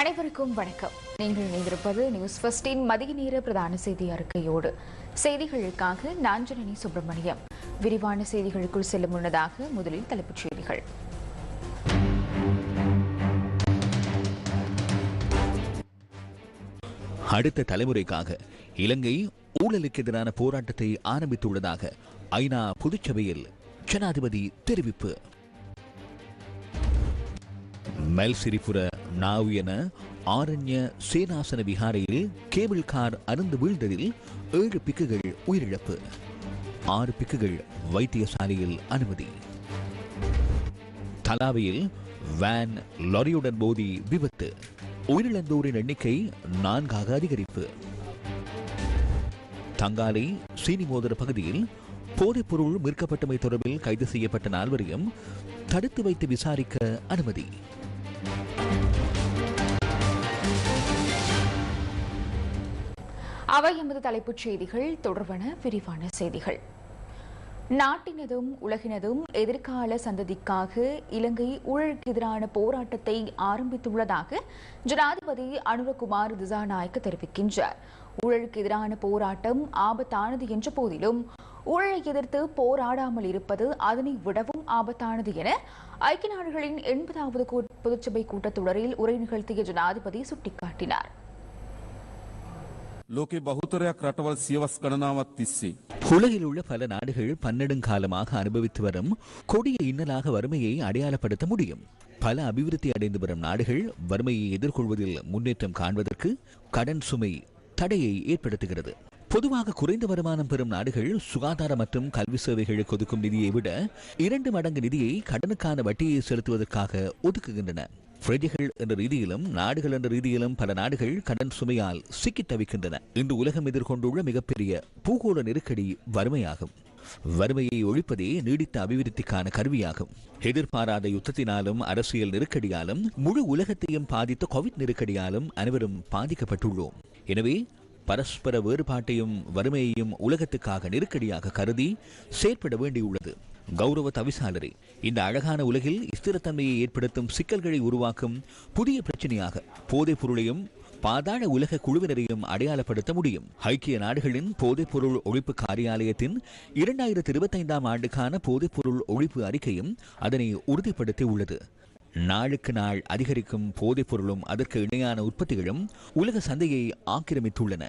அனைவருக்கும் வணக்கம். நீங்கள் இணைந்திருப்பது நியூஸ் ஃபர்ஸ்டின் மதிய நேர பிரதான செய்தி அறிக்கையோடு. செய்திகளுக்காக நாஞ்சனி சுப்பிரமணியம். விரிவான செய்திகளுக்குள் செல்லும் முன்னதாக முதலில் தலைப்புச் செய்திகள். அடுத்த தலைமுறைக்காக இலங்கை ஊழலுக்கு எதிரான போராட்டத்தை ஆரம்பித்துள்ளதாக ஐநா பொதுச்சபையில் ஜனாதிபதி தெரிவிப்பு. மெல்சிரிபுர நாவியன ஆரண்ய சேனாசன விகாரையில் கேபிள் கார் அருந்து வீழ்ந்ததில் ஏழு பிக்குகள் உயிரிழப்பு. ஆறு பிக்குகள் வைத்தியசாலையில் அனுமதி. தலாவியில் வேன் லாரியுடன் மோதி விபத்து. உயிரிழந்தோரின் எண்ணிக்கை நான்காக அதிகரிப்பு. தங்காலை சீனிமோதர பகுதியில் போதைப்பொருள் மீட்கப்பட்டமை தொடர்பில் கைது செய்யப்பட்ட நால்வரையும் தடுத்து வைத்து விசாரிக்க அனுமதி. அவை எமது தலைப்புச் செய்திகள். தொடர்பான விரிவான செய்திகள். நாட்டினதும் உலகினதும் எதிர்கால சந்ததிக்காக இலங்கை ஊழலுக்கு எதிரான போராட்டத்தை ஆரம்பித்துள்ளதாக ஜனாதிபதி அனுரகுமார் திசாநாயக்க தெரிவிக்கின்றார். ஊழலுக்கு எதிரான போராட்டம் ஆபத்தானது என்ற போதிலும் ஊழலை எதிர்த்து போராடாமல் இருப்பது அதனை விடவும் ஆபத்தானது என ஐக்கிய நாடுகளின் எண்பதாவது பொதுச்சபை கூட்டத்தொடரில் உரை நிகழ்த்திய ஜனாதிபதி சுட்டிக்காட்டினார். லோகே பகுத்தரையாக ரட்டவல் சியவஸ் கணனாவத் திஸ்ஸே உலகில் உள்ள பல நாடுகள் பன்னெடுங்காலமாக அனுபவித்து வரும் கொடிய இன்னலாக வறுமையை அடையாளப்படுத்த முடியும் பல அபிவிருத்தி அடைந்து வரும் நாடுகள் வறுமையை எதிர்கொள்வதில் முன்னேற்றம் காண்பதற்கு கடன் சுமை தடையை ஏற்படுத்துகிறது பொதுவாக குறைந்த வருமானம் பெறும் நாடுகள் சுகாதார மற்றும் கல்வி சேவைகளுக்கு ஒதுக்கும் நிதியை விட இரண்டு மடங்கு நிதியை கடனுக்கான வட்டியை செலுத்துவதற்காக ஒதுக்குகின்றன பிரஜைகள் என்ற ரீதியிலும் நாடுகள் என்ற ரீதியிலும் பல நாடுகள் கடன் சுமையால் சிக்கித் தவிக்கின்றன. இன்று உலகம் எதிர்கொண்டுள்ள மிகப்பெரிய பூகோள நெருக்கடி வறுமையாகும். வறுமையை ஒழிப்பதே நீடித்த அபிவிருத்திக்கான கருவியாகும். எதிர்பாராத யுத்தத்தினாலும் அரசியல் நெருக்கடியாலும் முழு உலகத்தையும் பாதித்த கோவிட் நெருக்கடியாலும் அனைவரும் பாதிக்கப்பட்டுள்ளோம். எனவே பரஸ்பர வேறுபாட்டையும் வறுமையையும் உலகத்துக்காக நெருக்கடியாக கருதி செயற்பட வேண்டியுள்ளது. கௌரவ தவிசாளரே இந்த அழகான உலகில் ஸ்திரத்தன்மையை ஏற்படுத்தும் சிக்கல்களை உருவாக்கும் புதிய பிரச்சனையாக போதைப் பொருளையும் பாதாள உலக குழுவினரையும் அடையாளப்படுத்த முடியும். ஐக்கிய நாடுகளின் போதைப்பொருள் ஒழிப்பு காரியாலயத்தின் இரண்டாயிரத்தி இருபத்தைந்தாம் ஆண்டுக்கான போதைப்பொருள் ஒழிப்பு அறிக்கையும் அதனை உறுதிப்படுத்தி உள்ளது. நாளுக்கு நாள் அதிகரிக்கும் போதைப் பொருளும் அதற்கு இணையான உற்பத்திகளும் உலக சந்தையை ஆக்கிரமித்துள்ளன.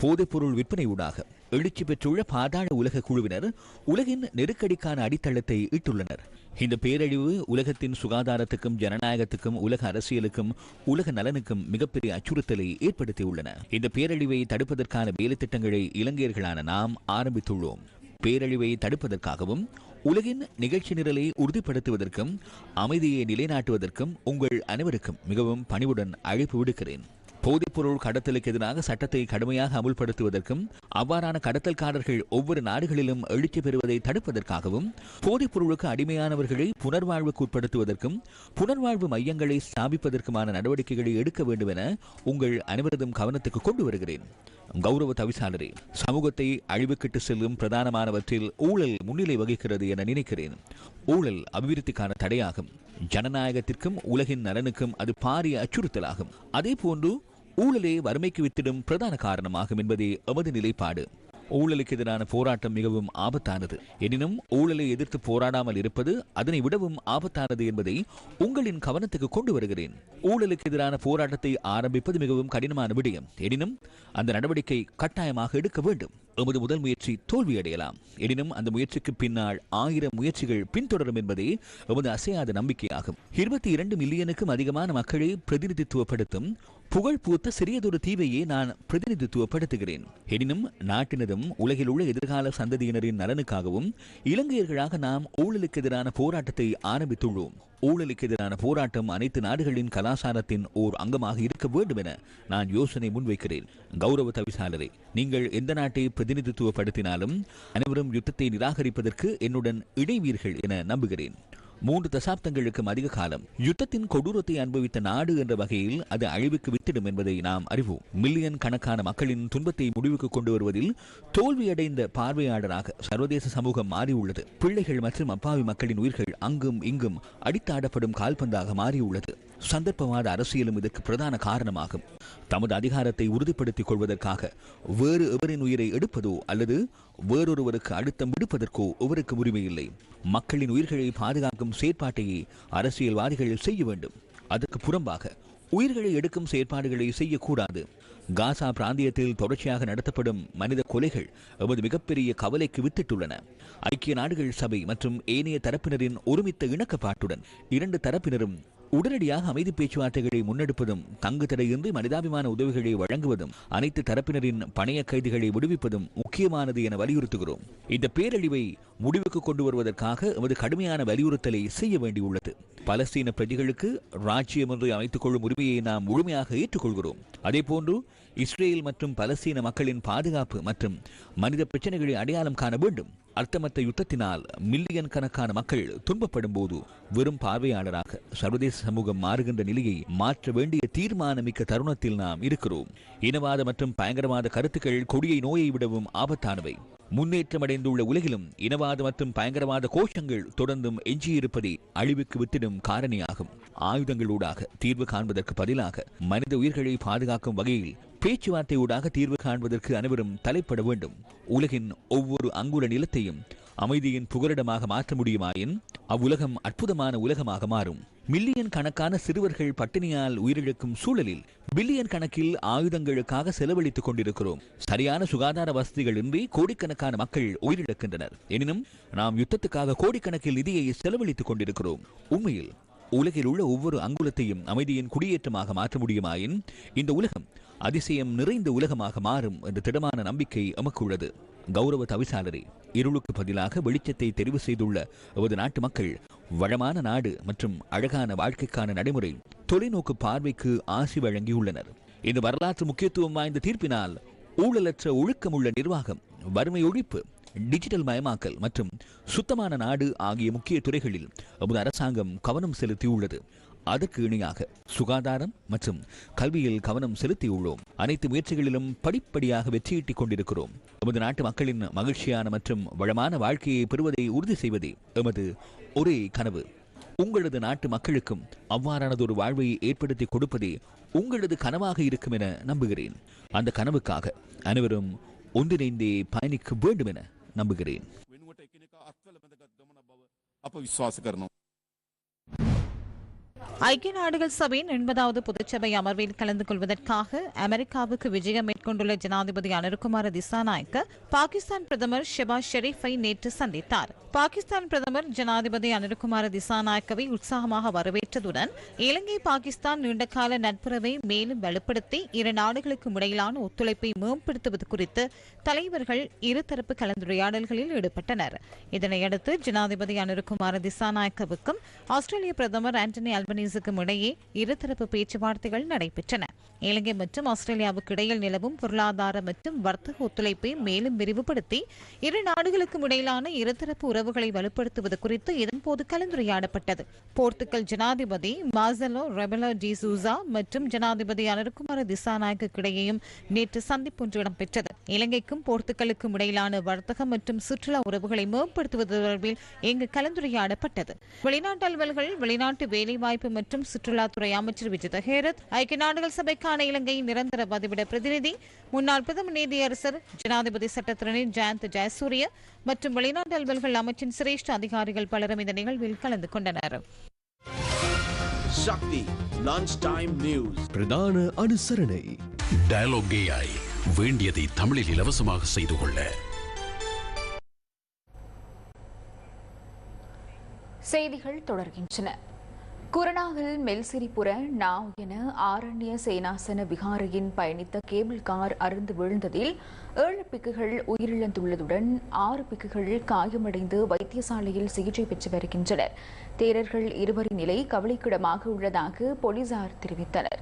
போதைப்பொருள் விற்பனையூடாக எழுச்சி பெற்றுள்ள பாதாள உலக குழுவினர் உலகின் நெருக்கடிக்கான அடித்தளத்தை இட்டுள்ளனர். இந்த பேரழிவு உலகத்தின் சுகாதாரத்துக்கும் ஜனநாயகத்துக்கும் உலக அரசியலுக்கும் உலக நலனுக்கும் மிகப்பெரிய அச்சுறுத்தலை ஏற்படுத்தியுள்ளன. இந்த பேரழிவை தடுப்பதற்கான வேலைத்திட்டங்களை இலங்கையர்களான நாம் ஆரம்பித்துள்ளோம். பேரழிவை தடுப்பதற்காகவும் உலகின் நிகழ்ச்சி நிரலை உறுதிப்படுத்துவதற்கும் அமைதியை நிலைநாட்டுவதற்கும் உங்கள் அனைவருக்கும் மிகவும் பணிவுடன் அழைப்பு விடுக்கிறேன். போதைப்பொருள் கடத்தலுக்கு எதிராக சட்டத்தை கடுமையாக அமுல்படுத்துவதற்கும் அவ்வாறான கடத்தல்காரர்கள் ஒவ்வொரு நாடுகளிலும் எழுச்சி பெறுவதை தடுப்பதற்காகவும் போதைப்பொருளுக்கு அடிமையானவர்களை புனர்வாழ்வுக்கு உட்படுத்துவதற்கும் புனர்வாழ்வு மையங்களை ஸ்தாபிப்பதற்குமான நடவடிக்கைகளை எடுக்க வேண்டும் என உங்கள் அனைவரதும் கவனத்துக்கு கொண்டு வருகிறேன். கௌரவ தவிசாளரே சமூகத்தை அழிவுக்கிட்டு செல்லும் பிரதானமானவற்றில் ஊழல் முன்னிலை வகிக்கிறது என நினைக்கிறேன். ஊழல் அபிவிருத்திக்கான தடையாகும். ஜனநாயகத்திற்கும் உலகின் நலனுக்கும் அது பாரிய அச்சுறுத்தலாகும். அதே போன்று ஊழலே வறுமைக்கு வித்திடும் பிரதான காரணமாகும் என்பதே எமது நிலைப்பாடு. ஊழலுக்கு எதிரான போராட்டம் மிகவும் ஆபத்தானது. எனினும் ஊழலை எதிர்த்து போராடாமல் இருப்பது அதனை விடவும் ஆபத்தானது என்பதை உங்களின் கவனத்துக்கு கொண்டு வருகிறேன். ஊழலுக்கு எதிரான போராட்டத்தை ஆரம்பிப்பது மிகவும் கடினமான விடயம். எனினும் அந்த நடவடிக்கை கட்டாயமாக எடுக்க வேண்டும். எமது முதல் முயற்சி தோல்வியடையலாம். எனினும் அந்த முயற்சிக்கு பின்னால் ஆயிரம் முயற்சிகள் பின்தொடரும் என்பதே எமது அசையாத நம்பிக்கையாகும். இருபத்தி இரண்டு மில்லியனுக்கும் அதிகமான மக்களை பிரதிநிதித்துவப்படுத்தும் புகழ் பூத்த சிறியதொரு தீவையே நான் பிரதிநிதித்துவப்படுத்துகிறேன். எனினும் நாட்டினதும் உலகில் உள்ள எதிர்கால சந்ததியினரின் நலனுக்காகவும் இலங்கையர்களாக நாம் ஊழலுக்கு எதிரான போராட்டத்தை ஆரம்பித்துள்ளோம். ஊழலுக்கு எதிரான போராட்டம் அனைத்து நாடுகளின் கலாச்சாரத்தின் ஓர் அங்கமாக இருக்க வேண்டும் என நான் யோசனை முன்வைக்கிறேன். கௌரவ தவிசாளரே நீங்கள் எந்த நாட்டை பிரதிநிதித்துவப்படுத்தினாலும் அனைவரும் யுத்தத்தை நிராகரிப்பதற்கு என்னுடன் இணைவீர்கள் என நம்புகிறேன். மூன்று தசாப்தங்களுக்கும் அதிக காலம் யுத்தத்தின் கொடூரத்தை அனுபவித்த நாடு என்ற வகையில் அது அழிவுக்கு வித்திடும் என்பதை நாம் அறிவோம். மில்லியன் கணக்கான மக்களின் துன்பத்தை முடிவுக்கு கொண்டு வருவதில் தோல்வியடைந்த பார்வையாளராக சர்வதேச சமூகம் மாறியுள்ளது. பிள்ளைகள் மற்றும் அப்பாவி மக்களின் உயிர்கள் அங்கும் இங்கும் அடித்தாடப்படும் கால்பந்தாக மாறியுள்ளது. சந்தர்ப்பவாத அரசியலும் இதற்கு பிரதான காரணமாகும். தமது அதிகாரத்தை உறுதிப்படுத்திக் கொள்வதற்காக வேறு எவரின் உயிரை எடுப்பதோ அல்லது வேறொருவருக்கு அழுத்தம் விடுப்பதற்கோ எவருக்கு உரிமை இல்லை மக்களின் உயிர்களை பாதுகாக்கும் செயற்பாட்டையே அரசியல்வாதிகள் செய்ய வேண்டும். அதற்கு புறம்பாக உயிர்களை எடுக்கும் செயற்பாடுகளை செய்யக்கூடாது. காசா பிராந்தியத்தில் தொடர்ச்சியாக நடத்தப்படும் மனித கொலைகள் எமது மிகப்பெரிய கவலைக்கு வித்திட்டுள்ளன. ஐக்கிய நாடுகள் சபை மற்றும் ஏனைய தரப்பினரின் ஒருமித்த இணக்கப்பாட்டுடன் இரண்டு தரப்பினரும் உடனடியாக அமைதி பேச்சுவார்த்தைகளை முன்னெடுப்பதும் தங்கு தடையின்றி மனிதாபிமான உதவிகளை வழங்குவதும் அனைத்து தரப்பினரின் பணைய கைதிகளை விடுவிப்பதும் முக்கியமானது என வலியுறுத்துகிறோம். இந்த பேரழிவை முடிவுக்கு கொண்டு வருவதற்காக எமது கடுமையான வலியுறுத்தலை செய்ய வேண்டியுள்ளது. பலஸ்தீன பிரஜைகளுக்கு ராஜ்யம் ஒன்றை அமைத்துக் கொள்ளும் உரிமையை நாம் முழுமையாக ஏற்றுக்கொள்கிறோம். அதேபோன்று இஸ்ரேல் மற்றும் பலஸ்தீன மக்களின் பாதுகாப்பு மற்றும் மனித பிரச்சனைகளை அடையாளம் காண வேண்டும். அர்த்தமற்ற யுத்தத்தினால் மில்லியன் கணக்கான மக்கள் துன்பப்படும் போது வெறும் பார்வையாளராக சர்வதேச சமூகம் மாறுகின்ற நிலையை மாற்ற வேண்டிய தீர்மானமிக்க தருணத்தில் நாம் இருக்கிறோம். இனவாத மற்றும் பயங்கரவாத கருத்துக்கள் கொடியை நோயை விடவும் ஆபத்தானவை. முன்னேற்றமடைந்துள்ள உலகிலும் இனவாத மற்றும் பயங்கரவாத கோஷங்கள் தொடர்ந்தும் எஞ்சியிருப்பதை அழிவுக்கு வித்திடும் காரணியாகும். ஆயுதங்களூடாக தீர்வு காண்பதற்கு பதிலாக மனித உயிர்களை பாதுகாக்கும் வகையில் பேச்சுவார்த்தையூடாக தீர்வு காண்பதற்கு அனைவரும் தலைப்பட வேண்டும். உலகின் ஒவ்வொரு அங்குல நிலத்தையும் அமைதியின் புகலிடமாக மாற்ற முடியுமாயின் அவ்வுலகம் அற்புதமான உலகமாக மாறும். மில்லியன் கணக்கான சிறுவர்கள் பட்டினியால் உயிரிழக்கும் சூழலில் பில்லியன் கணக்கில் ஆயுதங்களுக்காக செலவழித்துக் கொண்டிருக்கிறோம். சரியான சுகாதார வசதிகள் இன்றி கோடிக்கணக்கான மக்கள் உயிரிழக்கின்றனர். எனினும் நாம் யுத்தத்துக்காக கோடிக்கணக்கில் நிதியை செலவழித்துக் கொண்டிருக்கிறோம். உண்மையில் உலகில் உள்ள ஒவ்வொரு அங்குலத்தையும் அமைதியின் குடியேற்றமாக மாற்ற முடியுமாயின் இந்த உலகம் அதிசயம் நிறைந்த உலகமாக மாறும் என்ற திடமான நம்பிக்கை எமக்குள்ளது. கௌரவ தவிசாளரே இருளுக்கு பதிலாக வெளிச்சத்தை தெரிவு செய்துள்ள எமது நாட்டு மக்கள் வளமான நாடு மற்றும் அழகான வாழ்க்கைக்கான நடைமுறை தொலைநோக்கு பார்வைக்கு ஆசி வழங்கியுள்ளனர். இந்த வரலாற்று முக்கியத்துவம் வாய்ந்த தீர்ப்பினால் ஊழலற்ற ஒழுக்கமுள்ள நிர்வாகம் வறுமை ஒழிப்பு டிஜிட்டல் மயமாக்கல் மற்றும் சுத்தமான நாடு ஆகிய முக்கிய துறைகளில் எமது அரசாங்கம் கவனம் செலுத்தியுள்ளது. அதற்கு இணையாக சுகாதாரம் மற்றும் கல்வியில் கவனம் செலுத்தியுள்ளோம். அனைத்து முயற்சிகளிலும் படிப்படியாக வெற்றியீட்டிக் கொண்டிருக்கிறோம். எமது நாட்டு மக்களின் மகிழ்ச்சியான மற்றும் வளமான வாழ்க்கையை பெறுவதை உறுதி செய்வதே எமது ஒரே கனவு. உங்களது நாட்டு மக்களுக்கும் அவ்வாறானதொரு வாழ்வை ஏற்படுத்தி கொடுப்பதே உங்களது கனவாக இருக்கும் என நம்புகிறேன். அந்த கனவுக்காக அனைவரும் ஒன்றிணைந்தே பயணிக்க வேண்டும் என நம்புகிறேன். அப்ப விசுவாச ஐக்கிய நாடுகள் சபையின் எண்பதாவது பொதுச்சபை அமர்வில் கலந்து கொள்வதற்காக அமெரிக்காவுக்கு விஜயம் மேற்கொண்டுள்ள ஜனாதிபதி அனுர்குமார திசாநாயக்க பாகிஸ்தான் பிரதமர் ஷெபாஸ் ஷெரீஃபை நேற்று சந்தித்தார். பாகிஸ்தான் பிரதமர் ஜனாதிபதி அனுர்குமார திசாநாயக்கவை உற்சாகமாக வரவேற்றதுடன் இலங்கை பாகிஸ்தான் நீண்டகால நட்புறவை மேலும் வலுப்படுத்தி இரு நாடுகளுக்கும் இடையிலான ஒத்துழைப்பை மேம்படுத்துவது குறித்து தலைவர்கள் இருதரப்பு கலந்துரையாடல்களில் ஈடுபட்டனர். இதனையடுத்து ஜனாதிபதி அனுர்குமார திசாநாயக்கவுக்கும் ஆஸ்திரேலிய பிரதமர் ஆண்டனி அல்பனீஸுக்கும் இடையே இருதரப்பு பேச்சுவார்த்தைகள் நடைபெற்றன. இலங்கை மற்றும் ஆஸ்திரேலியாவுக்கு இடையில் நிலவும் பொருளாதார மற்றும் வர்த்தக ஒத்துழைப்பை மேலும் விரிவுபடுத்தி இரு நாடுகளுக்கும் இடையிலான இருதரப்பு உறவுகளை வலுப்படுத்துவது குறித்து இதன்போது கலந்துரையாடப்பட்டது. போர்த்துக்கல் ஜனாதிபதி மாசலோ ரெபலோ டி சூசா மற்றும் ஜனாதிபதி அனுர்குமார திசாநாயக்கு இடையேயும் நேற்று சந்திப்பு ஒன்று இடம்பெற்றது. இலங்கைக்கும் போர்த்துகலுக்கும் இடையிலான வர்த்தக மற்றும் சுற்றுலா உறவுகளை மேம்படுத்துவது தொடர்பில் இங்கு கலந்துரையாடப்பட்டது. வெளிநாட்டு அலுவல்கள் வெளிநாட்டு வேலைவாய்ப்பு மற்றும் சுற்றுலாத்துறை அமைச்சர் விஜித ஹேரத் ஐக்கிய நாடுகள் சபைக்கான இலங்கை நிரந்தர பதிவிட பிரதிநிதி முன்னாள் பிரதம நீதியரசர் ஜனாதிபதி சட்டத்திரணி ஜெயந்த் ஜெயசூரிய மற்றும் வெளிநாட்டு அலுவல்கள் அமைச்சின் சிரேஷ்ட அதிகாரிகள் பலரும் இந்த நிகழ்வில் கலந்து கொண்டனர். Shakti Lunchtime News. பிரதான அனுசரணை. டயலாக் ஏஐ வேண்டியதை தமிழில் இலவசமாக செய்து கொள்ள. செய்திகள் தொடர்கின்றன. குரணாவில் மெல்சிரிபுர நாவ் என ஆரண்ய சேனாசன விகாரையின் பயணித்த கேபிள் கார் அருந்து விழுந்ததில் ஏழு பிக்குகள் உயிரிழந்துள்ளதுடன் ஆறு பிக்குகள் காயமடைந்து வைத்தியசாலையில் சிகிச்சை பெற்று வருகின்றனர். தேரர்கள் இருவரின் நிலை கவலைக்கிடமாக உள்ளதாக போலீசார் தெரிவித்தனர்.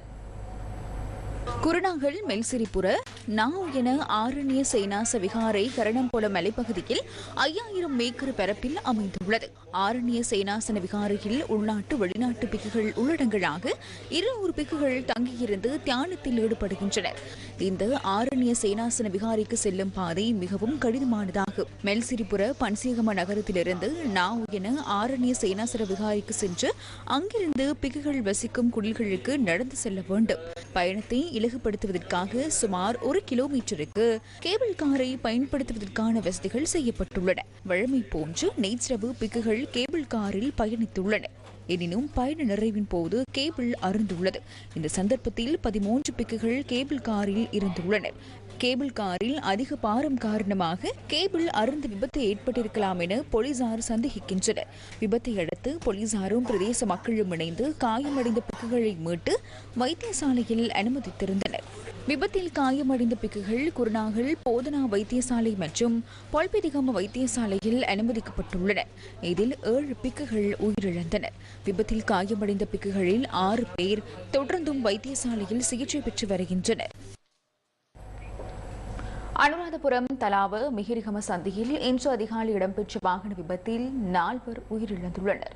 குருநாகல் மெல்சிரிபுர நாவ் என ஆரண்ய சேனாச விகாரை கரணம்பொல மலைப்பகுதியில் ஐயாயிரம் ஏக்கர் பரப்பில் அமைந்துள்ளது. ஆரண்ய சேனாசன விகாரையில் உள்நாட்டு வெளிநாட்டு பிக்குகள் உள்ளடங்களாக இருநூறு பிக்குகள் தங்கியிருந்து தியானத்தில் ஈடுபடுகின்றனர். இந்த ஆரண்ய சேனாசன விகாரிக்கு செல்லும் பாதை மிகவும் கடினமானதாகும். மெல்சிரிபுர பன்சியகம நகரத்திலிருந்து நாவ் என ஆரண்ய சேனாசன விகாரிக்கு சென்று அங்கிருந்து பிக்குகள் வசிக்கும் குடில்களுக்கு நடந்து செல்ல வேண்டும். பயணத்தை இலகுபடுத்துவதற்காக சுமார் ஒரு கிலோமீட்டருக்கு கேபிள் காரை பயன்படுத்துவதற்கான வசதிகள் செய்யப்பட்டுள்ளன. வழமை போன்று நேற்றிரவு பிக்குகள் கேபிள் காரில் பயணித்துள்ளனர் எனினும் பயண நிறைவின் போது கேபிள் அருந்துள்ளது. இந்த சந்தர்ப்பத்தில் பதிமூன்று பிக்குகள் கேபிள் காரில் இருந்துள்ளனர் கேபிள் காரில் அதிக பாரம் காரணமாக கேபிள் அருந்து விபத்து ஏற்பட்டிருக்கலாம் என போலீசார் சந்தேகிக்கின்றனர். விபத்தை அடுத்து போலீசாரும் பிரதேச மக்களும் இணைந்து காயமடைந்த பிக்குகளை மீட்டு வைத்தியசாலையில் அனுமதித்திருந்தனர். விபத்தில் காயமடைந்த பிக்குகள் குருநாகல் போதனா வைத்தியசாலை மற்றும் பொல்பெதிகம வைத்தியசாலையில் அனுமதிக்கப்பட்டுள்ளன. இதில் ஏழு பிக்குகள் உயிரிழந்தனர். விபத்தில் காயமடைந்த பிக்குகளில் ஆறு பேர் தொடர்ந்தும் வைத்தியசாலையில் சிகிச்சை பெற்று வருகின்றனர். அனுராதபுரம் தலாவ மிகிரிகம சந்தியில் இன்று அதிகாலை இடம்பெற்ற வாகன விபத்தில் நால்வர் உயிரிழந்துள்ளனர்.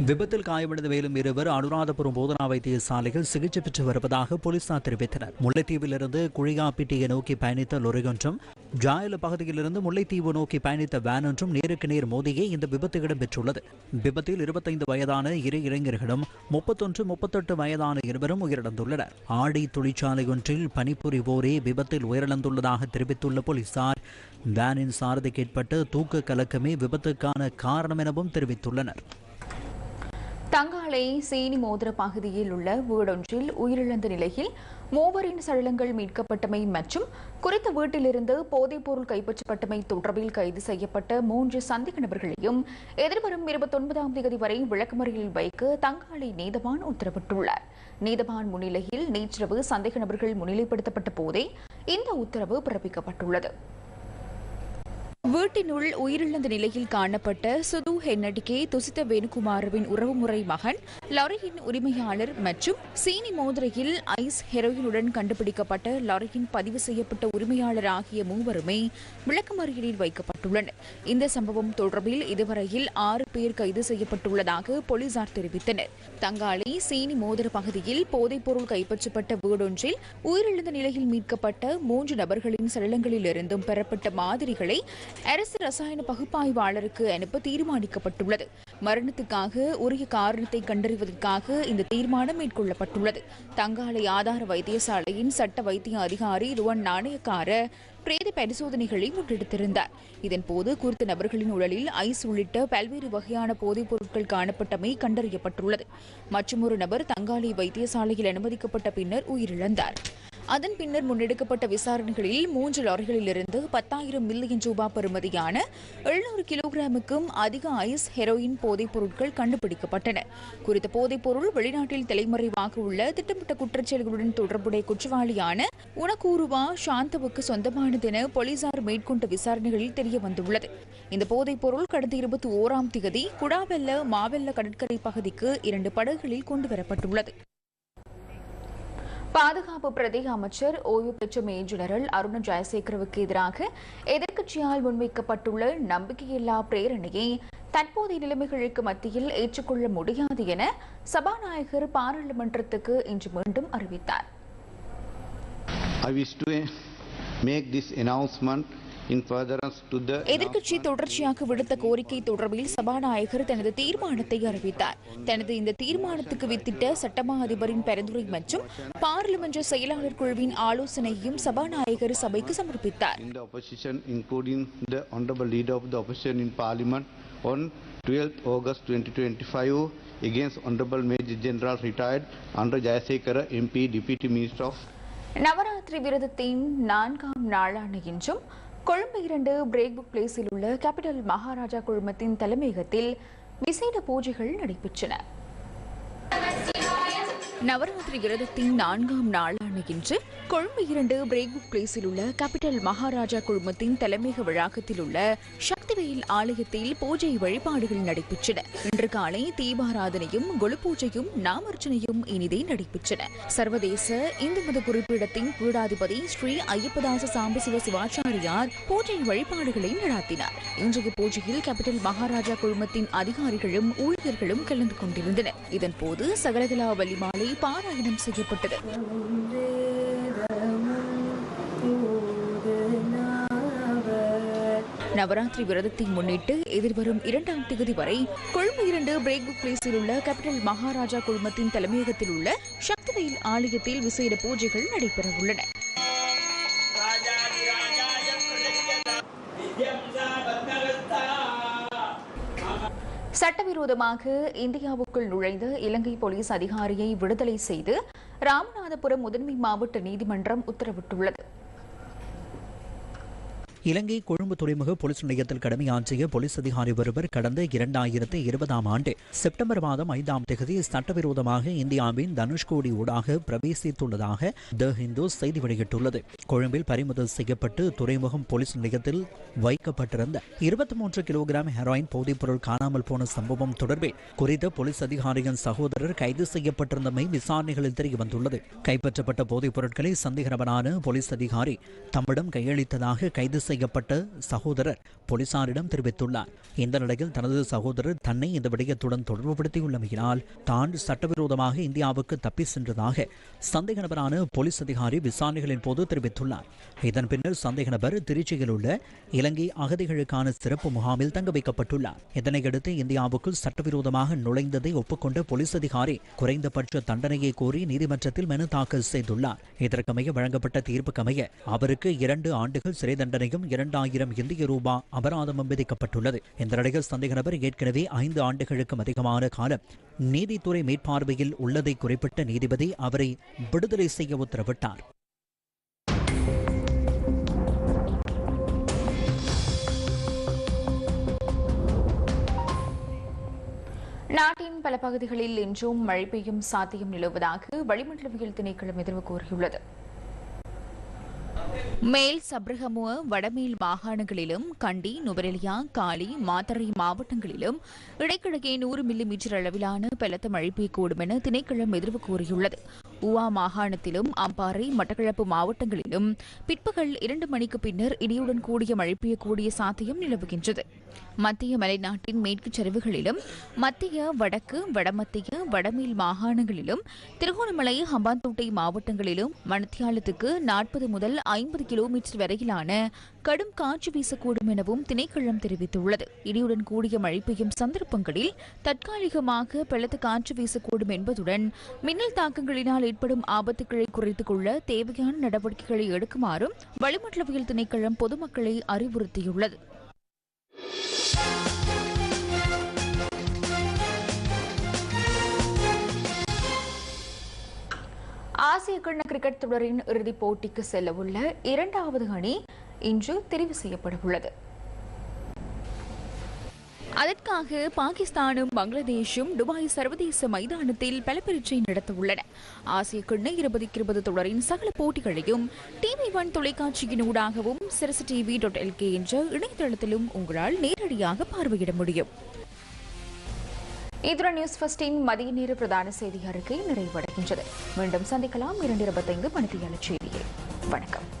விபத்தில் காயமடைந்த மேலும் இருவர் அனுராதபுரம் போதனா வைத்தியசாலையில் சிகிச்சை பெற்று வருவதாக போலீசார் தெரிவித்தனர். முல்லைத்தீவிலிருந்து குழியாப்பிட்டியை நோக்கி பயணித்த லொரி ஒன்றும் ஜாயல பகுதியிலிருந்து முல்லைத்தீவு நோக்கி பயணித்த வேன் ஒன்றும் நேருக்கு நேர் மோதியே இந்த விபத்து இடம்பெற்றுள்ளது. விபத்தில் இருபத்தைந்து வயதான இரு இளைஞர்களும் முப்பத்தொன்று முப்பத்தெட்டு வயதான இருவரும் உயிரிழந்துள்ளனர். ஆடி தொழிற்சாலை ஒன்றில் பணிபுரிவோரே விபத்தில் உயிரிழந்துள்ளதாக தெரிவித்துள்ள போலீசார் வேனின் சாரதிக்கு ஏற்பட்ட தூக்க கலக்கமே விபத்துக்கான காரணம் எனவும் தெரிவித்துள்ளனர். தங்காலை சீனி மோதிர பகுதியில் உள்ள வீடொன்றில் உயிரிழந்த நிலையில் மூவரின் சடலங்கள் மீட்கப்பட்டமை மற்றும் குறித்த வீட்டிலிருந்து போதைப்பொருள் கைப்பற்றப்பட்டமை தொடர்பில் கைது செய்யப்பட்ட மூன்று சந்தேக நபர்களையும் எதிர்வரும் இருபத்தொன்பதாம் தேதி வரை விளக்கமறியலில் வைக்க தங்காலை நீதவான் உத்தரவிட்டுள்ளார். நீதவான் முன்னிலையில் நேற்றிரவு சந்தேக நபர்கள் முன்னிலைப்படுத்தப்பட்ட போதே இந்த உத்தரவு பிறப்பிக்கப்பட்டுள்ளது. வீட்டினுள் உயிரிழந்த நிலையில் காணப்பட்ட சுது ஹென்னடிகே துசித்த வேணுகுமாரவின் உறவுமுறை மகன் லாரியின் உரிமையாளர் மற்றும் சீனி மோதிரையில் ஐஸ் ஹெரோயினுடன் கண்டுபிடிக்கப்பட்ட லாரியின் பதிவு செய்யப்பட்ட உரிமையாளர் ஆகிய மூவருமே விளக்கமறியலில் வைக்கப்பட்டுள்ளனர் இந்த சம்பவம் தொடர்பில் இதுவரையில் ஆறு பேர் கைது செய்யப்பட்டுள்ளதாக போலீசார் தெரிவித்தனர். தங்காளி சீனி மோதிர பகுதியில் போதைப்பொருள் கைப்பற்றப்பட்ட வீடொன்றில் உயிரிழந்த நிலையில் மீட்கப்பட்ட மூன்று நபர்களின் சடலங்களிலிருந்தும் பெறப்பட்ட மாதிரிகளை அரசு ரசாயன பகுப்பாய்வாளருக்கு அனுப்ப தீர்மானிக்கப்பட்டுள்ளது. மரணத்துக்காக உரிய காரணத்தை கண்டறிவதற்காக இந்த தீர்மானம் மேற்கொள்ளப்பட்டுள்ளது. தங்காலை ஆதார வைத்தியசாலையின் சட்ட வைத்திய அதிகாரி ருவன் நாணயக்கார பிரேத பரிசோதனைகளை முன்னெடுத்திருந்தார். இதன்போது குறித்த நபர்களின் உடலில் ஐஸ் உள்ளிட்ட பல்வேறு வகையான போதைப் பொருட்கள் காணப்பட்டமை கண்டறியப்பட்டுள்ளது. மற்றொரு நபர் தங்காலை வைத்தியசாலையில் அனுமதிக்கப்பட்ட பின்னர் உயிரிழந்தார். அதன் பின்னர் முன்னெடுக்கப்பட்ட விசாரணைகளில் மூன்று லாரிகளிலிருந்து பத்தாயிரம் மில்லியன் ரூபாய் பெறுமதியான எழுநூறு கிலோகிராமுக்கும் அதிக ஐஸ் ஹெரோயின் போதைப் பொருட்கள் கண்டுபிடிக்கப்பட்டன. குறித்த போதைப் பொருள் வெளிநாட்டில் தலைமறைவாக உள்ள திட்டமிட்ட குற்றச்செயல்களுடன் தொடர்புடைய குற்றவாளியான உனக்கூருவா சாந்தவுக்கு சொந்தமானதென போலீசார் மேற்கொண்ட விசாரணைகளில் தெரிய வந்துள்ளது இந்த போதைப் பொருள் கடந்த இருபத்தி ஓராம் தேதி குடாவெல்ல மாவெல்ல கடற்கரை பகுதிக்கு இரண்டு படகுகளில் கொண்டுவரப்பட்டுள்ளது. பாதுகாப்பு பிரதி அமைச்சர் ஓய்வு பெற்ற மேஜர் ஜெனரல் அருண ஜெயசேகரவுக்கு எதிராக எதிர்க்கட்சியால் முன்வைக்கப்பட்டுள்ள நம்பிக்கையில்லா பிரேரணையை தற்போதைய நிலைமைகளுக்கு மத்தியில் ஏற்றுக்கொள்ள முடியாது என சபாநாயகர் பாராளுமன்றத்துக்கு இன்று மீண்டும் அறிவித்தார். I wish to make this announcement எதிர்க்கட்சி தொடர்ச்சியாக விடுத்த கோரிக்கை தொடர்பில் சபாநாயகர் தனது தீர்மானத்தை அறிவித்தார் தனது இந்த தீர்மானத்துக்கு வித்திட்ட சட்டமா அதிபரின் பரிந்துரை மற்றும் பாராளுமன்ற செயலாளர் குழுவின் ஆலோசனையையும் சபாநாயகர் சபைக்கு சமர்ப்பித்தார் on 12th August 2025 against honorable Major General retired under Jayasekara MP, Deputy Minister of Navaratri விரதத்தின் நான்காம் நாளான இன்றும் கொழும்பு இரண்டு பிரேக் புக் பிளேஸில் உள்ள கேபிட்டல் மகாராஜா குழுமத்தின் தலைமையகத்தில் விசேட பூஜைகள் நடைபெற்றன. நவராத்திரி விரதத்தின் நான்காம் நாளான இன்று கொழும்பு இரண்டு பிரேக் புக் பிளேஸில் உள்ள கேபிட்டல் மகாராஜா குழுமத்தின் தலைமையக வளாகத்தில் உள்ள சக்திவேல் ஆலயத்தில் பூஜை வழிபாடுகள் நடைபெற்றன. இன்று காலை தீபாராதனையும் குலுபூஜையும் நாமர்ச்சனையும் இனிதே நடைபெற்றன. சர்வதேச இந்து மத குறிப்பிடத்தின் பீடாதிபதி ஸ்ரீ ஐயப்பதாச சாம்பசிவ சிவாச்சாரியார் பூஜை வழிபாடுகளை நடாத்தினார். இன்றைய பூஜையில் கேபிட்டல் மகாராஜா குழுமத்தின் அதிகாரிகளும் ஊழியர்களும் கலந்து கொண்டிருந்தனர். இதன்போது சகலகலா வலிமாலை பாராயணம் செய்யப்பட்டது. நவராத்திரி விரதத்தை முன்னிட்டு எதிர்வரும் இரண்டாம் தேதி வரை கொழும்பு இரண்டு பிரேக் புக் பிளேஸில் உள்ள கேபிட்டல் மகாராஜா குழுமத்தின் தலைமையகத்தில் உள்ள சக்திவேல் ஆலயத்தில் விசேட பூஜைகள் நடைபெற உள்ளன. சட்டவிரோதமாக இந்தியாவுக்குள் நுழைந்த இலங்கை போலீஸ் அதிகாரியை விடுதலை செய்து ராமநாதபுரம் முதன்மை மாவட்ட நீதிமன்றம் உத்தரவிட்டுள்ளது. இலங்கை கொழும்பு துறைமுக போலீஸ் நிலையத்தில் கடமையாற்றிய போலீஸ் அதிகாரி ஒருவர் கடந்த இரண்டாயிரத்தி இருபதாம் ஆண்டு செப்டம்பர் மாதம் ஐந்தாம் தேதி சட்டவிரோதமாக இந்தியாவின் தனுஷ்கோடி ஊடாக பிரவேசித்துள்ளதாக த ஹிந்து செய்தி வெளியிட்டுள்ளது. கொழும்பில் பறிமுதல் செய்யப்பட்டு துறைமுகம் போலீஸ் நிலையத்தில் வைக்கப்பட்டிருந்த இருபத்தி மூன்று கிலோகிராம் ஹெராயின் போதைப்பொருள் காணாமல் போன சம்பவம் தொடர்பில் குறித்த போலீஸ் அதிகாரியின் சகோதரர் கைது செய்யப்பட்டிருந்தமை விசாரணைகளில் தெரிய வந்துள்ளது கைப்பற்றப்பட்ட போதைப் பொருட்களை சந்தேகநபரான போலீஸ் அதிகாரி தம்மிடம் கையளித்ததாக கைது செய்யப்பட்ட சகோதரர் போலீசாரிடம் தெரிவித்துள்ளார். இந்த நிலையில் தனது சகோதரர் தன்னை இந்த விடயத்துடன் தொடர்புபடுத்தியுள்ளமையினால் தான் சட்டவிரோதமாக இந்தியாவுக்கு தப்பி சென்றதாக சந்தேக நபரான போலீஸ் அதிகாரி விசாரணைகளின் போது தெரிவித்துள்ளார். இதன் பின்னர் சந்தேக நபர் திருச்சியில் உள்ள இலங்கை அகதிகளுக்கான சிறப்பு முகாமில் தங்க வைக்கப்பட்டுள்ளார். இதனையடுத்து இந்தியாவுக்குள் சட்டவிரோதமாக நுழைந்ததை ஒப்புக்கொண்ட போலீஸ் அதிகாரி குறைந்தபட்ச தண்டனையை கோரி நீதிமன்றத்தில் மனு தாக்கல் செய்துள்ளார். இதற்கமைய வழங்கப்பட்ட தீர்ப்புக்கமைய அவருக்கு இரண்டு ஆண்டுகள் சிறை தண்டனையும் இரண்டாயிரம் இந்திய ரூபா அபராதமும் விதிக்கப்பட்டுள்ளது. இந்த நிலையில் சந்தேக நபர் ஏற்கனவே ஐந்து ஆண்டுகளுக்கும் அதிகமான காலம் நீதித்துறை மேற்பார்வையில் உள்ளதை குறிப்பிட்ட நீதிபதி அவரை விடுதலை செய்ய உத்தரவிட்டார். நாட்டின் பல பகுதிகளில் இன்றும் மழை பெய்யும் சாத்தியம் நிலவுவதாக வளிமண்டலவியல் திணைக்களம் எதிர்வு கூறியுள்ளது. மேல் சப்ரகமுவ வடமேல் மாகாணங்களிலும் கண்டி நுவரெலியா காலி மாத்தறை மாவட்டங்களிலும் இடைக்கிடையே நூறு மில்லி மீட்டர் அளவிலான பலத்த மழை பெய்யக்கூடும் என திணைக்களம் எதிர்வு கூறியுள்ளது. உவா மாகாணத்திலும் அம்பாறை மட்டக்களப்பு மாவட்டங்களிலும் பிற்பகல் இரண்டு மணிக்கு பின்னர் இடியுடன் கூடிய மழை பெய்யக்கூடிய சாத்தியம் நிலவுகின்றது. மத்திய மலைநாட்டின் மேற்கு சரிவுகளிலும் மத்திய வடக்கு வடமத்திய வடமேல் மாகாணங்களிலும் திருகோணமலை ஹம்பாந்தோட்டை மாவட்டங்களிலும் மணத்தியாலத்துக்கு நாற்பது முதல் ஐம்பது கிலோமீட்டர் வரையிலான கடும் காற்று வீசக்கூடும் எனவும் திணைக்களம் தெரிவித்துள்ளது. இடியுடன் கூடிய மழை பெய்யும் சந்தர்ப்பங்களில் தற்காலிகமாக பலத்த காற்று வீசக்கூடும் என்பதுடன் மின்னல் தாக்கங்களினால் ஏற்படும் ஆபத்துக்களை குறைத்துக் கொள்ள தேவையான நடவடிக்கைகளை எடுக்குமாறும் வளிமண்டலவியல் திணைக்களம் பொதுமக்களை அறிவுறுத்தியுள்ளது. ஆசிய கிண்ண கிரிக்கெட் தொடரின் இறுதிப் போட்டிக்கு செல்லவுள்ள இரண்டாவது அணி இன்று தெரிவு செய்யப்படவுள்ளது. அதற்காக பாகிஸ்தானும் பங்களாதேஷும் துபாய் சர்வதேச மைதானத்தில் பல நடத்த உள்ளன ஆசிய கிண்ண இருபதுக்கு இருபது தொடரின் சகல போட்டிகளையும் டிவி ஒன் தொலைக்காட்சியின் ஊடாகவும் சிரசு டிவி டாட் எல்கே என்ற இணையதளத்திலும் உங்களால் நேரடியாக பார்வையிட முடியும். இதுடன் நியூஸ் ஃபர்ஸ்டின் மதிய நேர பிரதான செய்தி அறிக்கை நிறைவடைகின்றது. மீண்டும் சந்திக்கலாம். இரண்டு இருபத்தைந்து மணித்தியால செய்தியை. வணக்கம்.